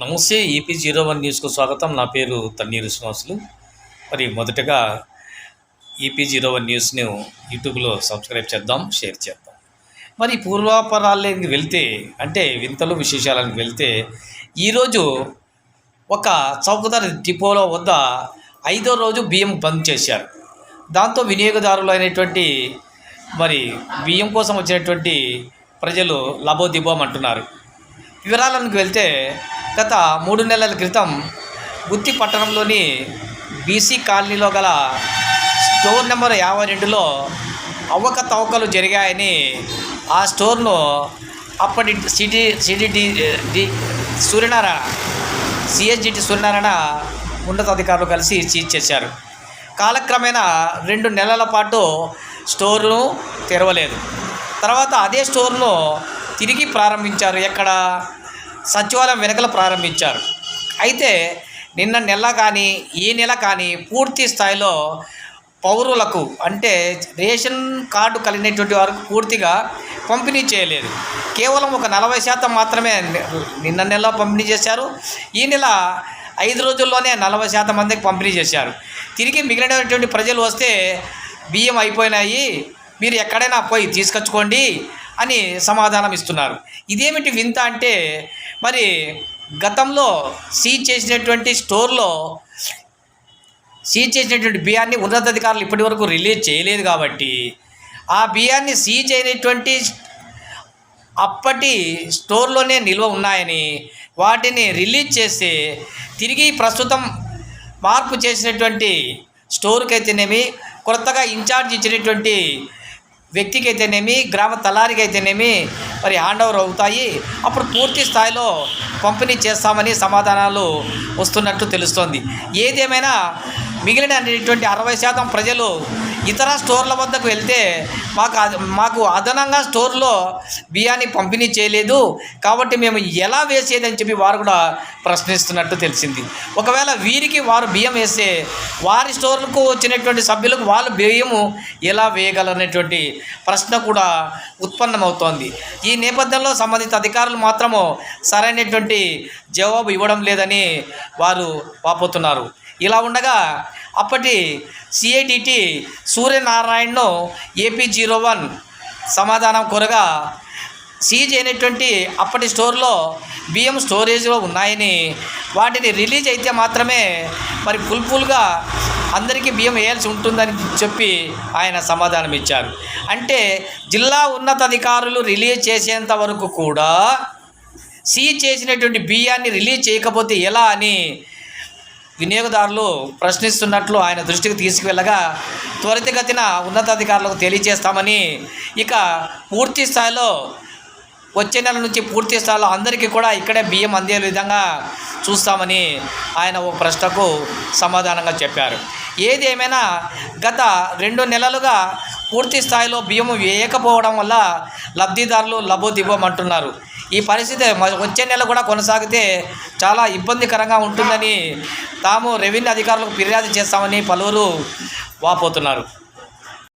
నమస్తే AP zero one న్యూస్కు స్వాగతం. నా పేరు తన్నీరు శ్రీనివాసులు. మరి మొదటగా ఈపీ జీరో వన్ న్యూస్ను యూట్యూబ్లో సబ్స్క్రైబ్ చేద్దాం షేర్ చేద్దాం. మరి పూర్వాపరాలకి వెళ్తే అంటే వింతలు విశేషాలకు వెళ్తే ఈరోజు ఒక చౌకధర డిపోలో వద్ద ఐదో రోజు బియ్యం బంద్ చేశారు. దాంతో వినియోగదారులు అయినటువంటి మరి బియ్యం కోసం వచ్చినటువంటి ప్రజలు లబోదిబోం అంటున్నారు. వివరాలకు వెళ్తే గత మూడు నెలల క్రితం గుత్తి పట్టణంలోని బీసీ కాలనీలో గల స్టోర్ నెంబర్ యాభై రెండులో అవకతవకలు జరిగాయని ఆ స్టోర్ను అప్పటి city city D Suryanarayana CSGT Suryanarayana ఉన్నతాధికారులు కలిసి సీజ్ చేశారు. కాలక్రమేణా రెండు నెలల పాటు స్టోర్ను తెరవలేదు. తర్వాత అదే స్టోర్ను తిరిగి ప్రారంభించారు. ఎక్కడ? సచివాలయం వెనకల ప్రారంభించారు. అయితే నిన్న నెల కానీ ఈ నెల కానీ పూర్తి స్థాయిలో పౌరులకు అంటే రేషన్ కార్డు కలిగినటువంటి వారికి పూర్తిగా పంపిణీ చేయలేదు. కేవలం ఒక నలభై శాతం మాత్రమే నిన్న నెల పంపిణీ చేశారు. ఈ నెల ఐదు రోజుల్లోనే నలభై శాతం మందికి పంపిణీ చేశారు. తిరిగి మిగిలినటువంటి ప్రజలు వస్తే బియ్యం అయిపోయినాయి. మీరు ఎక్కడైనా పోయి తీసుకొచ్చుకోండి. అని సమాధానం ఇస్తున్నారు. ఇదేమిటి వింత అంటే మరి గతంలో సీజ్ చేసినటువంటి స్టోర్లో సీజ్ చేసినటువంటి బియ్యాన్ని ఉన్నతాధికారులు ఇప్పటి వరకు రిలీజ్ చేయలేదు కాబట్టి ఆ బియ్యాన్ని సీజ్ అయినటువంటి అప్పటి స్టోర్లోనే నిల్వ ఉన్నాయని వాటిని రిలీజ్ చేసి తిరిగి ప్రస్తుతం మార్పు చేసినటువంటి స్టోర్కి అయితేనేమి కొత్తగా ఇన్ఛార్జ్ ఇచ్చినటువంటి వ్యక్తికి అయితేనేమి గ్రామ తలారికి అయితేనేమి మరి హ్యాండ్ ఓవర్ అవుతాయి. అప్పుడు పూర్తి స్థాయిలో పంపిణీ చేస్తామని సమాధానాలు వస్తున్నట్టు తెలుస్తోంది. ఏదేమైనా మిగిలిన అనేటువంటి అరవై శాతం ప్రజలు ఇతర స్టోర్ల వద్దకు వెళ్తే మాకు అద- మాకు అదనంగా స్టోర్లో బియ్యాన్ని పంపిణీ చేయలేదు. కాబట్టి మేము ఎలా వేసేదని చెప్పి వారు కూడా ప్రశ్నిస్తున్నట్టు తెలిసింది. ఒకవేళ వీరికి వారు బియ్యం వేస్తే వారి స్టోర్లకు వచ్చినటువంటి సభ్యులకు వాళ్ళు బియ్యము ఎలా వేయగలరనేటువంటి ప్రశ్న కూడా ఉత్పన్నమవుతోంది. ఈ నేపథ్యంలో సంబంధిత అధికారులు మాత్రము సరైనటువంటి జవాబు ఇవ్వడం లేదని వారు వాపోతున్నారు. ఇలా ఉండగా అప్పటి సిఐటిటి సూర్యనారాయణను ఏపీ జీరో వన్ సమాధానం కోరగా సీజ్ అయినటువంటి అప్పటి స్టోర్లో బియ్యం స్టోరేజ్లో ఉన్నాయని వాటిని రిలీజ్ అయితే మాత్రమే మరి ఫుల్ఫుల్గా అందరికీ బియ్యం వేయాల్సి ఉంటుందని చెప్పి ఆయన సమాధానం ఇచ్చారు. అంటే జిల్లా ఉన్నతాధికారులు రిలీజ్ చేసేంత వరకు కూడా సీజ్ చేసినటువంటి బియ్యాన్ని రిలీజ్ చేయకపోతే ఎలా అని వినియోగదారులు ప్రశ్నిస్తున్నట్లు ఆయన దృష్టికి తీసుకువెళ్ళగా త్వరితగతిన ఉన్నతాధికారులకు తెలియజేస్తామని ఇక పూర్తి స్థాయిలో వచ్చే నెల నుంచి పూర్తి స్థాయిలో అందరికీ కూడా ఇక్కడే బియ్యం అందే విధంగా చూస్తామని ఆయన ఒక ప్రశ్నకు సమాధానంగా చెప్పారు. ఏది ఏమైనా గత రెండు నెలలుగా పూర్తి స్థాయిలో బియ్యం వేయకపోవడం వల్ల లబ్ధిదారులు లబోదిబోమంటున్నారు. ఈ పరిస్థితి మ- వచ్చే నెల కూడా కొనసాగితే చాలా ఇబ్బందికరంగా ఉంటుందని తాము రెవెన్యూ అధికారులకు ఫిర్యాదు చేస్తామని పలువురు వాపోతున్నారు.